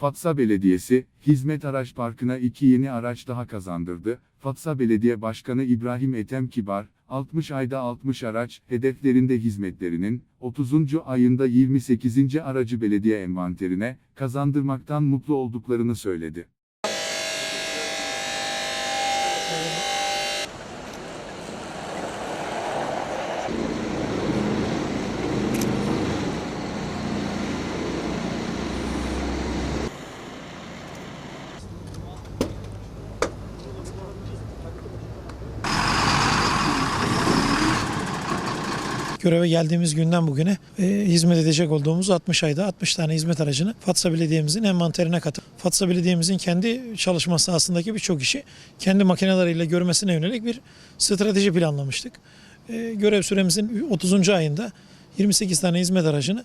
Fatsa Belediyesi, Hizmet Araç Parkı'na iki yeni araç daha kazandırdı. Fatsa Belediye Başkanı İbrahim Ethem Kibar, 60 ayda 60 araç, hedeflerinde hizmetlerinin, 30. ayında 28. aracı belediye envanterine, kazandırmaktan mutlu olduklarını söyledi. Göreve geldiğimiz günden bugüne e, hizmet edecek olduğumuz 60 ayda 60 tane hizmet aracını Fatsa Belediye'mizin envanterine katıp Fatsa Belediye'mizin kendi çalışma sahasındaki birçok işi kendi makineleriyle görmesine yönelik bir strateji planlamıştık. E, görev süremizin 30. ayında 28 tane hizmet aracını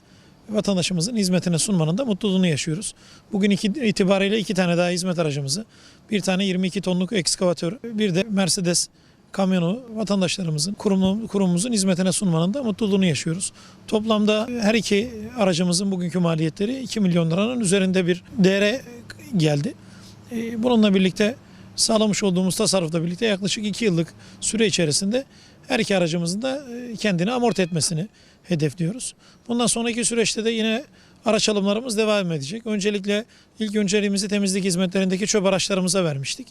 vatandaşımızın hizmetine sunmanın da mutluluğunu yaşıyoruz. Bugün iki, itibariyle iki tane daha hizmet aracımızı, bir tane 22 tonluk ekskavatör, bir de Mercedes kamyonu vatandaşlarımızın, kurum, kurumumuzun hizmetine sunmanın da mutluluğunu yaşıyoruz. Toplamda her iki aracımızın bugünkü maliyetleri 2 milyon liranın üzerinde bir değere geldi. Ee, Bununla birlikte sağlamış olduğumuz tasarrufla birlikte yaklaşık 2 yıllık süre içerisinde her iki aracımızın da e, kendini amorti etmesini hedefliyoruz. Bundan sonraki süreçte de yine araç alımlarımız devam edecek. Öncelikle ilk önceliğimizi temizlik hizmetlerindeki çöp araçlarımıza vermiştik.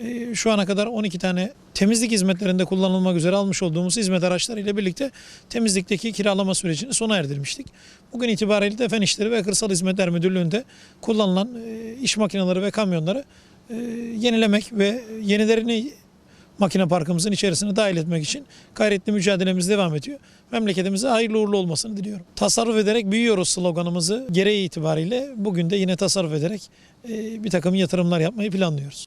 Ee, Şu ana kadar 12 tane temizlik hizmetlerinde kullanılmak üzere almış olduğumuz hizmet araçları ile birlikte temizlikteki kiralama sürecini sona erdirmiştik. Bugün itibariyle de Fen İşleri ve Kırsal Hizmetler Müdürlüğü'nde kullanılan e, iş makineleri ve kamyonları e, yenilemek ve yenilerini makine parkımızın içerisine dahil etmek için gayretli mücadelemiz devam ediyor. Memleketimize hayırlı uğurlu olmasını diliyorum. Tasarruf ederek büyüyoruz sloganımızı gereği itibariyle bugün de yine tasarruf ederek e, bir takım yatırımlar yapmayı planlıyoruz.